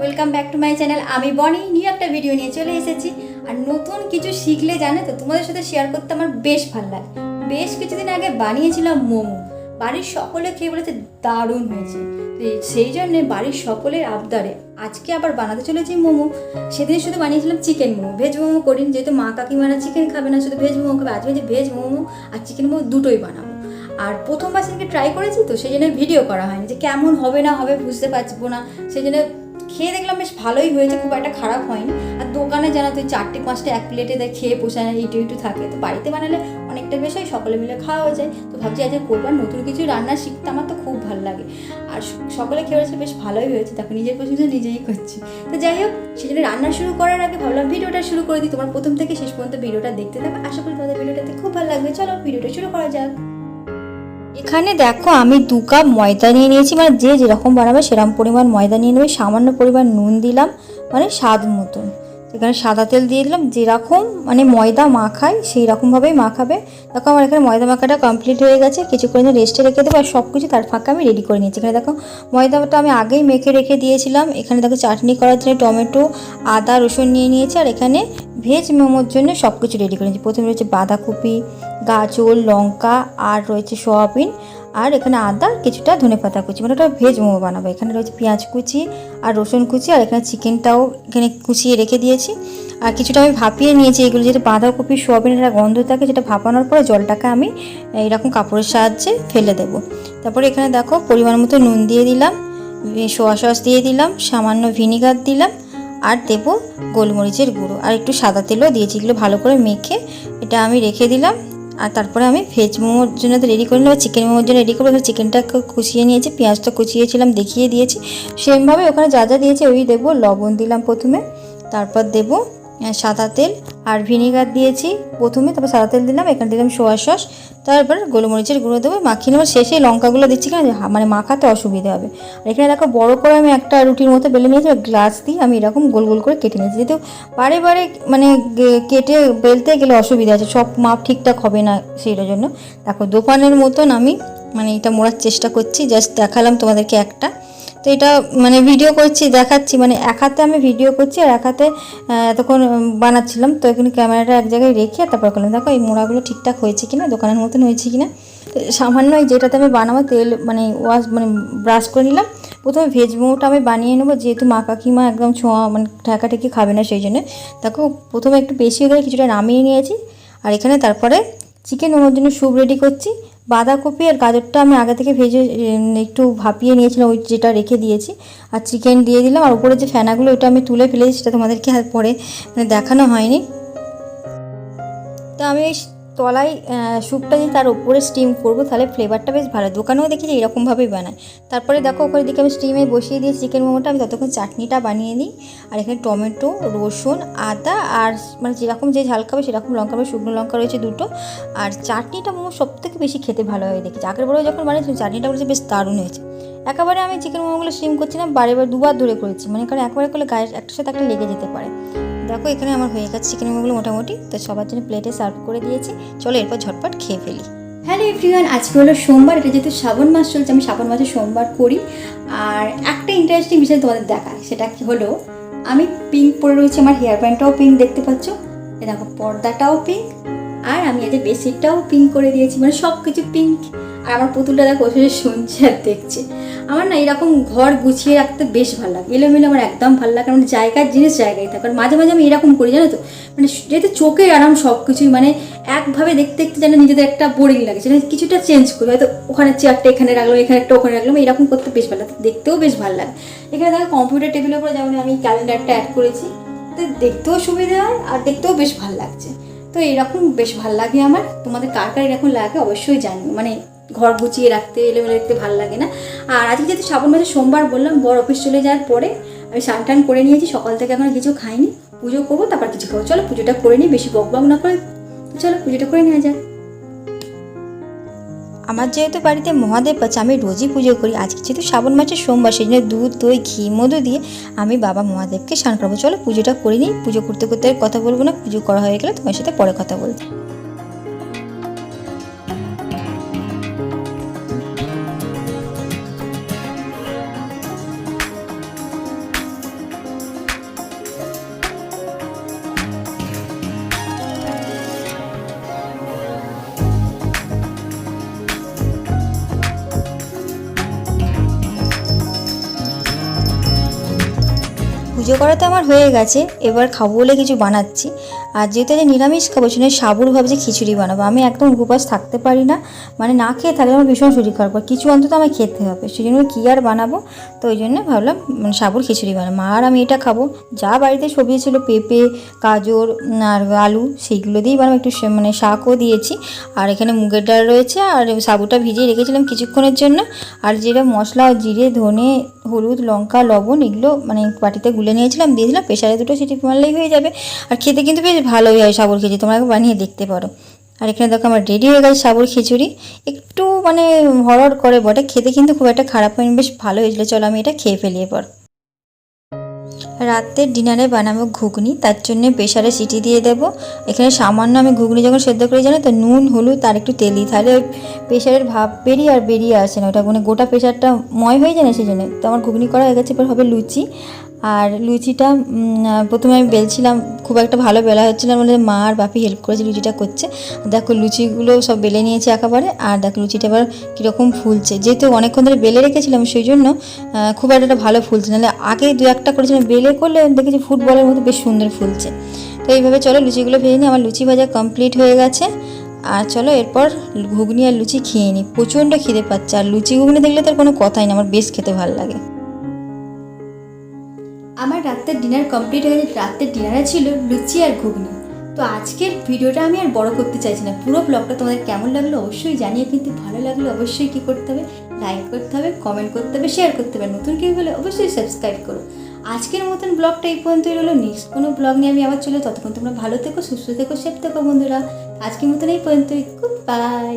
Welcome back to my channel আমি Boni new একটা video নিয়ে চলে এসেছি। আর নতুন কিছু শিখলে জানো তো, তোমাদের সাথে শেয়ার করতে আমার বেশ ভালো লাগে। বেশ কিছুদিন আগে বানিয়েছিলাম মোমো। বাড়ির সকলে খেয়ে বলেছে দারুণ হয়েছে। সেই জন্যে বাড়ির সকলের আবদারে আজকে আবার বানাতে চলেছি মোমো। সেদিন শুধু বানিয়েছিলাম চিকেন মোমো। ভেজ মোমো করিনি, যেহেতু মা কাকিমারা চিকেন খাবে না, শুধু ভেজ মোমো খাবে। আজকে ভেজ মোমো আর চিকেন মোমো দুটোই বানাবো। আর প্রথমবার সেদিনকে ট্রাই করেছি তো, সেই জন্য ভিডিও করা হয়নি যে কেমন হবে না হবে বুঝতে পারব না। সেই জন্য খেয়ে দেখলাম বেশ ভালোই হয়েছে, খুব একটা খারাপ হয়নি। আর দোকানে জানা তুই চারটে পাঁচটা এক প্লেটে দেয় খেয়ে পোষায় না ইটু ইটু থাকে তো বাড়িতে বানালে অনেকটা বেশ হয়, সকলে মিলে খাওয়া হয়ে যায়। তো ভাবছি আজকে করবার নতুন কিছু রান্না শিখতে আমার তো খুব ভালো লাগে। আর সকলে খেয়ে বলেছে বেশ ভালোই হয়েছে তাকে নিজের পছন্দ নিজেই করছি। তো যাই হোক সেজন্য রান্না শুরু করার আগে ভাবলাম ভিডিওটা শুরু করে দিই। তোমার প্রথম থেকে শেষ পর্যন্ত ভিডিওটা দেখতে থাকো আশা করি তোমাদের ভিডিওটাতে খুব ভালো লাগবে। চলো ভিডিওটা শুরু করা যাক। এখানে দেখো আমি দু কাপ ময়দা নিয়ে নিয়েছি মানে যে যেরকম বানাবে সেরকম পরিমাণ ময়দা নিয়ে নেবে, সামান্য পরিমাণ নুন দিলাম মানে স্বাদ মতন। এখানে সাদা তেল দিয়ে দিলাম। যেরকম মানে ময়দা মাখাই সেই রকমভাবেই মাখাবে। দেখো আমার এখানে ময়দা মাখাটা কমপ্লিট হয়ে গেছে। কিছুক্ষণ রেস্টে রেখে দেবো আর সব কিছু তার ফাঁকে আমি রেডি করে নিয়েছি। এখানে দেখো ময়দাটা আমি আগেই মেখে রেখে দিয়েছিলাম। এখানে দেখো চাটনি করার জন্য টমেটো, আদা, রসুন নিয়ে নিয়েছি আর এখানে ভেজ মোমোর জন্য সব কিছু রেডি করে নিয়েছি। প্রথমে রয়েছে বাঁধাকপি, গাজর, লঙ্কা আর রয়েছে সয়াবিন। আর এখানে আদা, কিছুটা ধনে পাতা কুচি মানে ওটা ভেজ মোমো বানাবো। এখানে রয়েছে পেঁয়াজ কুচি আর রসুন কুচি আর এখানে চিকেনটাও এখানে কুচিয়ে রেখে দিয়েছি। আর কিছুটা আমি ভাপিয়ে নিয়েছি এগুলো যেটা বাঁধাকপি, সোয়াবিনের একটা গন্ধ থাকে যেটা ভাপানোর পরে জলটাকে আমি এইরকম কাপড়ের সাহায্যে ফেলে দেবো। তারপরে এখানে দেখো পরিমাণ মতো নুন দিয়ে দিলাম সোয়া সস দিয়ে দিলাম, সামান্য ভিনিগার দিলাম আর দেব গোলমরিচের গুঁড়ো। আর একটু সাদা তেলও দিয়েছি, এগুলো ভালো করে মেখে এটা আমি রেখে দিলাম। আর তারপরে আমি ভেজ মোমোর জন্য তো রেডি করে নেব চিকেন মোমোর জন্য রেডি করব। চিকেনটা কুচিয়ে নিয়েছি পেঁয়াজটা কুচিয়েছিলাম, দেখিয়ে দিয়েছি। সেমভাবে ওখানে যা যা দিয়েছি, ওই দেবো লবণ দিলাম প্রথমে, তারপর দেবো সাদা তেল আর ভিনিগার দিয়েছি প্রথমে, তারপর সাদা তেল দিলাম, এখানে দিলাম সোয়া সস। তারপর গোলমরিচের গুঁড়ো দেবো। মাখিয়ে নেব। শেষে লঙ্কাগুলো দিচ্ছি কেন? মানে মাখাতে অসুবিধা হবে। আর এখানে দেখো, বড় করে আমি একটা রুটির মতো বেলে নিয়েছি গ্লাস দিয়ে আমি এরকম গোল গোল করে কেটে নিয়েছি। যেহেতু বারে বারে মানে কেটে বেলতে গেলে অসুবিধা আছে। সব মাপ ঠিকঠাক হবে না সেইটার জন্য। দেখো, দোকানের মতন আমি মানে এটা মোড়ার চেষ্টা করছি। জাস্ট দেখালাম তোমাদেরকে একটা। তো এটা মানে ভিডিও করছি, দেখাচ্ছি মানে এক হাতে আমি ভিডিও করছি আর এক হাতে এতক্ষণ বানাচ্ছিলাম। তো এখানে ক্যামেরাটা এক জায়গায় রেখে তারপর করলাম দেখো, এই মোড়াগুলো ঠিকঠাক হয়েছে কিনা? দোকানের মতন হয়েছে কিনা? তো সামান্য যেটাতে আমি বানাবো, তেল মানে ওয়াশ মানে ব্রাশ করে নিলাম। প্রথমে ভেজ মোমোটা আমি বানিয়ে নেব, যেহেতু মা কাকিমা একদম ছোঁয়া মানে ঠেকাঠেকি খাবে না সেই জন্য। দেখো, প্রথমে একটু বেশি হয়ে গেলে কিছুটা নামিয়ে নিয়েছি। আর এখানে তারপরে চিকেন মোমোর জন্য স্যুপ রেডি করছি। বাঁধাকপি আর গাজরটা আমি আগে থেকে ভেজে একটু ভাপিয়ে নিয়েছিলাম, ওই যেটা রেখে দিয়েছি। আর চিকেন দিয়ে দিলাম, আর উপরে যে ফেনাগুলো ওইটা আমি তুলে ফেলেছি, সেটা তোমাদেরকে পরে মানে দেখানো হয়নি। তো আমি তলায় স্যুপটা দিয়ে তার উপরে স্টিম করব, তাহলে ফ্লেভারটা বেশ ভালো। দোকানেও দেখি যে এরকমভাবেই বানায়। তারপরে দেখো, ওপরের দিকে আমি স্টিমে বসিয়ে দিয়ে চিকেন মোমোটা। আমি ততক্ষণ চাটনিটা বানিয়ে নিই। আর এখানে টমেটো, রসুন, আদা আর মানে যেরকম যে ঝাল খাবে সেরকম লঙ্কা বা শুকনো লঙ্কা রয়েছে দুটো। আর চাটনিটা মোমো সব থেকে বেশি খেতে ভালো হয় দেখেছি। আগের বড় যখন বানিয়েছিলাম, চাটনিটা করেছে বেশ দারুণ হয়েছে। একেবারে আমি চিকেন মোমোগুলো স্টিম করছি না, বারে বার দুবার ধরে করেছি। মানে কারণ একবারে করলে গায়ে একটার সাথে একটা লেগে যেতে পারে। দেখো, এখানে আমার হয়ে গেছে চিকেন মোমোগুলো মোটামুটি। তো সবার জন্য প্লেটে সার্ভ করে দিয়েছি। চলো এরপর ঝটপট খেয়ে ফেলি। হ্যালো এভরিওয়ান আজকে হলো সোমবার, এটা যেহেতু শ্রাবণ মাস চলছে, আমি শ্রাবণ মাসে সোমবার করি। আর একটা ইন্টারেস্টিং বিষয় তোমাদের দেখায় সেটা কি হলো, আমি পিঙ্ক পরে রয়েছি, আমার হেয়ার ব্যান্ডটাও পিঙ্ক দেখতে পাচ্ছ। এ দেখো, পর্দাটাও পিঙ্ক আর আমি এদের বেসিকটাও পিঙ্ক করে দিয়েছি মানে সব কিছু পিঙ্ক আর আমার পুতুলটা দেখো শুনছে আর দেখছে। আমার না এরকম ঘর গুছিয়ে রাখতে বেশ ভালো লাগে। এলোমেলো আমার একদম ভালো লাগে। কারণ জায়গার জিনিস জায়গায় থাকে। আর মাঝে মাঝে আমি এরকম করি, জানো তো? মানে যেহেতু চোখে আরাম সব কিছুই মানে একভাবে দেখতে দেখতে যেন নিজেদের একটা বোরিং লাগে। সেটা কিছুটা চেঞ্জ করি। হয়তো ওখানে চেয়ারটা এখানে রাখলাম, এখানে একটা ওখানে রাখলাম, এরকম করতে বেশ ভালো লাগে। দেখতেও বেশ ভালো লাগে। এখানে দেখো কম্পিউটার টেবিলের উপরে যেমন আমি ক্যালেন্ডারটা অ্যাড করেছি তো দেখতেও সুবিধা হয় আর দেখতেও বেশ ভালো লাগছে। তো এরকম বেশ ভালো লাগে আমার। তোমাদের কার কার এরকম লাগে অবশ্যই জানি মানে ঘর গুছিয়ে রাখতে, এলোমেলো রাখতে ভালো লাগে না। আর আজকে যেহেতু শ্রাবণ মাসে সোমবার বললাম, বর অফিস চলে যাওয়ার পরে আমি স্নান টান করে নিয়েছি। সকাল থেকে এখন কিছু খাইনি। পুজো করব, তারপর কিছু খাব। চলো পুজোটা করে নিই, বেশি বক বক না করে, চলো পুজোটা করে নেওয়া যাক। আমার যেহেতু বাড়িতে মহাদেব আছে, আমি রোজই পুজো করি। আজকে যেহেতু শ্রাবণ মাসের সোমবার, সেই জন্য দুধ, দই, ঘি, মধু দিয়ে আমি বাবা মহাদেবকে স্নান করব। চলো পুজোটা করে নিই। পুজো করতে করতে কথা বলব না। পুজো করা হয়ে গেলে তোমার সাথে পরে কথা বলব। পুজো করা তো আমার হয়ে গেছে, এবার খাব বলে কিছু বানাচ্ছি। আর যেহেতু আজ নিরামিষ খাব সেজন্য সাবুর ভাবছি খিচুড়ি বানাবো। আমি একদম উপবাস থাকতে পারি না মানে না খেয়ে থাকলে আমার ভীষণ শরীর খারাপ কিছু অন্তত আমায় খেতে হবে, সেই জন্য কী আর বানাবো? তো ওই জন্য ভাবলাম মানে সাবুর খিচুড়ি বানাবো। মা আর আমি এটা খাব। যা বাড়িতে সবজি ছিল, পেঁপে, গাজর, আর আলু, সেইগুলো দিয়েই বানাবো। একটু মানে শাকও দিয়েছি। আর এখানে মুগের ডাল রয়েছে, আর সাবুটা ভিজিয়ে রেখেছিলাম কিছুক্ষণের জন্য। আর যেটা মশলা, জিরে, ধনে হলুদ, লঙ্কা, লবণ এগুলো মানে বাটিতে গুলে নিয়েছিলাম, দিয়েছিলাম প্রেশারে দুটো সিটি মারলেই হয়ে যাবে। আর খেতে কিন্তু বেশ ভালোই হয় সাবর খিচুড়ি, তোমরা বানিয়ে দেখতে পারো। আর এখানে দেখো আমার রেডি হয়ে গেছে সাবর খিচুড়ি। একটু মানে হরর করে বটে, খেতে কিন্তু খুব একটা খারাপ হয়নি, বেশ ভালো হয়েছিলো। চলো আমি এটা খেয়ে ফেলি এবার। রাতের ডিনারে বানাবো ঘুগনি, তার জন্য প্রেশারে সিটি দিয়ে দেব। এখানে সামান্য আমি ঘুগনি যখন সেদ্ধ করে, জানো তো, নুন, হলুদ, আর একটু তেল দিই। তাহলে ওই প্রেশারের ভাব বেরিয়ে আর বেরিয়ে আসে না। ওটা মানে গোটা প্রেশারটা ময় হয়ে যায় না সেই জন্য তো আমার ঘুগনি করা হয়ে গেছে, এবার হবে লুচি। আর লুচিটা প্রথমে আমি বেলছিলাম, খুব একটা ভালো বেলা হচ্ছিল বলে মা আর বাপি হেল্প করেছে লুচিটা করছে। দেখো লুচিগুলো সব বেলে নিয়েছি একেবারে, আর দেখো লুচিটা এবার কীরকম ফুলছে। যেহেতু অনেকক্ষণ ধরে বেলে রেখেছিলাম সেই জন্য খুব একটা ভালো ফুলছে নাহলে আগে দু একটা করেছিলাম, বেলে করলে দেখেছি ফুটবলের মতো বেশ সুন্দর ফুলছে। তো এইভাবে চলো লুচিগুলো ভেজে নিই, আমার লুচি ভাজা কমপ্লিট হয়ে গেছে। আর চলো এরপর ঘুগনি আর লুচি খেয়ে নিই। প্রচণ্ড খিদে পাচ্ছে, আর লুচি ঘুগনি দেখলে তার কোনো কথাই না, আমার বেশ খেতে ভালো লাগে। আমার রাতের ডিনার কমপ্লিট হয়ে গেছে রাতের ডিনারে ছিল লুচি আর ঘুগনি। তো আজকের ভিডিওটা আমি আর বড় করতে চাইছি না। পুরো ব্লগটা তোমাদের কেমন লাগল অবশ্যই জানিয়ে কিন্তু ভালো লাগল অবশ্যই কী করতে হবে? লাইক করতে হবে কমেন্ট করতে হবে শেয়ার করতে হবে। নতুন কেউ হলে অবশ্যই সাবস্ক্রাইব করো। আজকের মতন ব্লগটা এই পর্যন্তই রইল। নেক্সট কোনো ব্লগ নিয়ে আমি আবার চলে ততক্ষণ তোমরা ভালো থেকো, সুস্থ থেকো সেফ থেকো বন্ধুরা। আজকের মতন এই পর্যন্তই। Good bye